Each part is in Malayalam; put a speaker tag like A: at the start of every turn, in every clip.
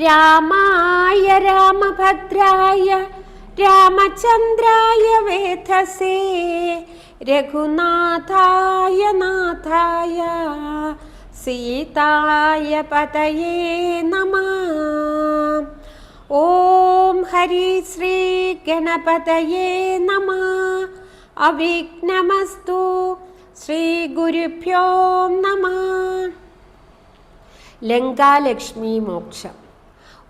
A: രാമായ രാമഭദ്രായ രാമചന്ദ്രായ വേധസേ രഘുനാഥായ നാഥായ സീതായ പതയേ നമ. ഓം ഹരി ശ്രീ ഗണപതയേ നമ. അവിഘ്നമസ്തു ശ്രീ ഗുരുഭ്യോ നമ. ലങ്കാലക്ഷ്മി മോക്ഷം.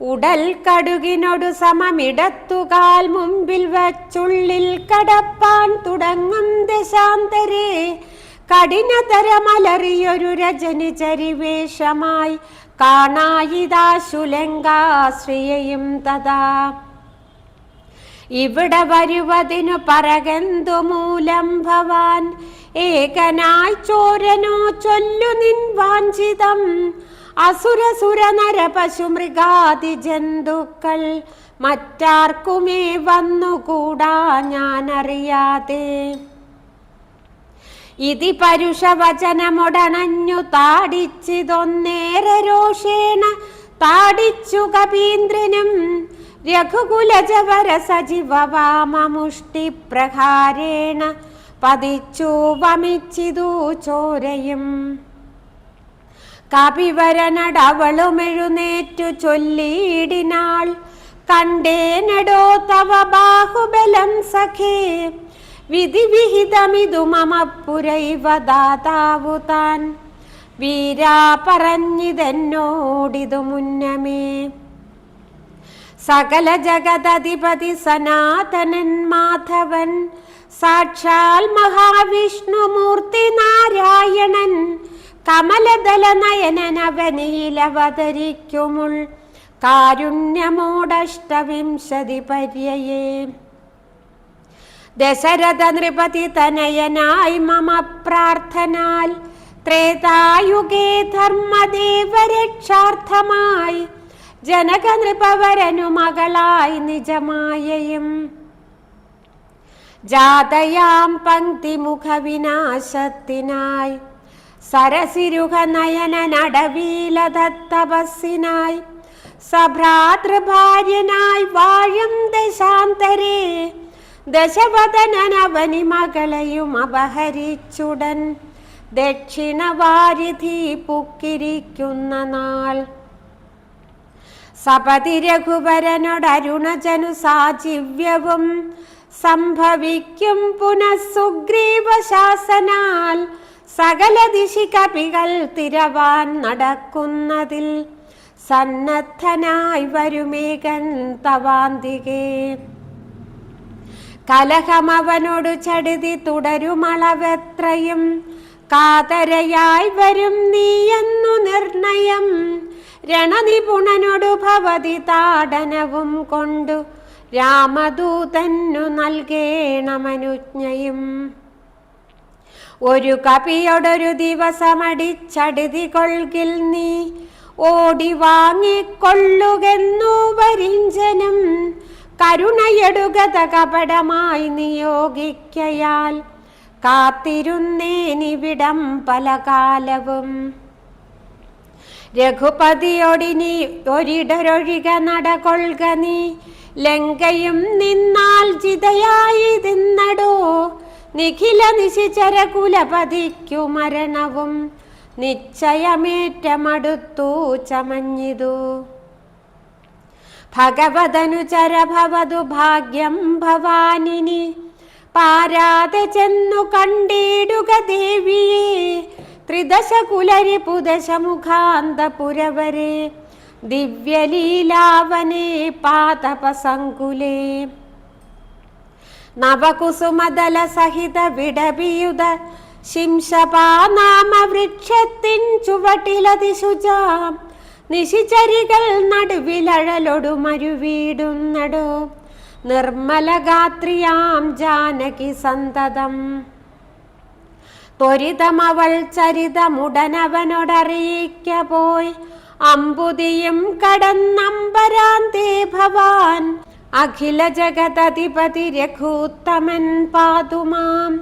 A: ഉടൽ കടുകിനൊടു സമമിടത്തുകാൽ മുമ്പിൽ വച്ചുള്ളിൽ കടപ്പാൻ തുടങ്ങും ദശാന്തരെ. കഠിനതരമലറിയൊരു രജനി ചരിവേഷമായി കാണായിതാശുലങ്കാശ്രിയയും തഥാ. ഇവിടെ വരുവതിനു പറകെന്തു മൂലം ഭവാൻ? ഏകനായി ചോരനോ ചൊല്ലു നിൻ വാഞ്ചിതം. അസുരസുര നര പശു മൃഗാദി ജന്തുക്കൾ. മറ്റാർക്കുമേ വന്നുകൂടാ ഞാൻ അറിയാതെ ഇതി പരുഷവചനമൊടണഞ്ഞു താടിച്ചിതൊന്നേറെ രോഷേണ താടിച്ചു കപീന്ദ്രനും. രഘുകുലജവര സജീവവാമമുഷ്ടി പ്രഹാരേണ പതിച്ചു വമിച്ചിതു ചോരയും. കപിവരനടവളുമെഴുന്നേറ്റു ചൊല്ലിയിടിനാൾ. കണ്ടേനടോ തവ ബാഹുബലം സഖേ. വിധിവിഹിതമിതു മമ പുരൈവ താൻ. വീരാ പറഞ്ഞിതെന്നോടിതു മുന്നമേ. സകല ജഗതധിപതി സനാതനൻ മാധവൻ. സാക്ഷാൽ മഹാവിഷ്ണുമൂർത്തി നാരായണൻ. കമലദല നയനവനിയിലവതരിക്കുമുൾ കാരുണ്യമൂടഷ്ടവിംശതി പര്യയേ ദശരഥ നൃപതി തനയനായി മമ പ്രാർത്ഥനാൽ ത്രേതായുഗേ ധർമ്മദേവരക്ഷാർത്ഥമായി ജനക നൃപവരനു മകളായി നിജമായയും. ജാതയാം പങ്ക്തിമുഖ വിനാശത്തിനായി സരസിരുഹ നയന നടവീലതത്തപസ്സിനായി സഭ്രാതൃഭാര്യനായി വാഴും ദശാന്തരേ. ദശവദനവനി മകളെയും അപഹരിച്ചുടൻ ദക്ഷിണവാരിധി പുക്കിരിക്കുന്ന നാൾ. സപതി രഘുവരനോടരുണജനു സാജീവ്യവും സംഭവിക്കും പുനഃസുഗ്രീവ ശാസനാൽ സകല ദിശികപികൾ തിരവാൻ നടക്കുന്നതിൽ സന്നദ്ധനായി വരുമേകൻ തവാന്തികേ. കലഹമവനോടു ചടുതി തുടരുമളവെത്രയും കാതരയായി വരും നീയെന്നു നിർണയം രണനിപുണനോടു ഭവതി താടനവും കൊണ്ടു രാമദൂതന്നു നൽകേണമനുജ്ഞയും. ഒരു കപിയോടൊരു ദിവസമടിച്ചടുതി കൊൽകിൽ നീ ഓടി വാങ്ങിക്കൊള്ളുകെന്നു വരിഞ്ചനും. കരുണയെടുകത കപടമായി നിയോഗിക്കയാൽ കാത്തിരുന്നേനിവിടം പല കാലവും രഘുപതിയോടിനി ഒരിടരൊഴിക നടകൊള്ളുക നീ. ലങ്കയും നിന്നാൽ ജിതയായി തിന്നടോ നിഖില നിശിചരകുലപതിക്കു മരണവും നിശ്ചയമേറ്റമടുത്തു ചമഞ്ഞിതു. ഭഗവതനുചരഭവതു ഭാഗ്യം ഭവാനിനി. പാരാതെ ചെന്നു കണ്ടിടുക ദേവിയെ. ത്രിദശ കുലരി പുദശ മുഖാന്തപുരവരെ ദിവ്യലീലാവനെ പാതപസങ്കുലേ നവകുസുമദല സഹിത വിടവിയുത ശിംശപാനാമ വൃക്ഷത്തിൻ ചുവട്ടിലതിശുചാം. നിശിചരികൾ നടുവിലഴലൊടു മരുവീടുന്നടോ നിർമ്മലഗാത്രിയാം ജാനകി സന്തതം. ത്വരിതമവൾ ചരിതമുടനവനോടറിയിക്ക പോയി അമ്പുതിയും കടന്നമ്പരാന്തേ ഭവാൻ. അഖില ജഗതധിപതി രഘൂത്തമൻ പാതുമാം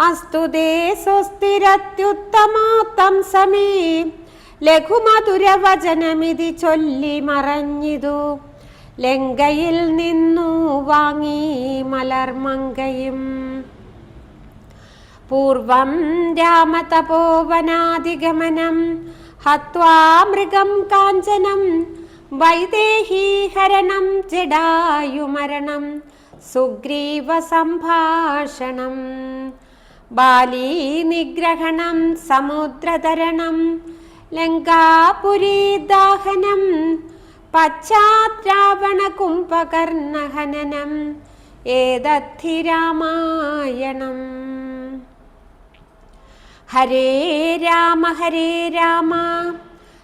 A: അസ്തു ദേ സമീ ലഘുമധുരവചനമിതി ചൊല്ലി മറഞ്ഞിതു ലങ്കയിൽ നിന്നു വാങ്ങി മലർമങ്കയും പൂർവം രാമതപോവനാധിഗമനം ഹത്വാ മൃഗം കാഞ്ചനം വൈദേഹീഹരണം ജഡായുമരണം സുഗ്രീവ സംഭാഷണം. ബാലീ നിഗ്രഹണം സമുദ്രതരണം ലങ്കാപുരീദാഹനം പശ്ചാദ്രാവണ കുംഭകർണഹനനം ഏതദ്ധി രാമായണം. ഹരേ രാമ ഹരേ രാമ.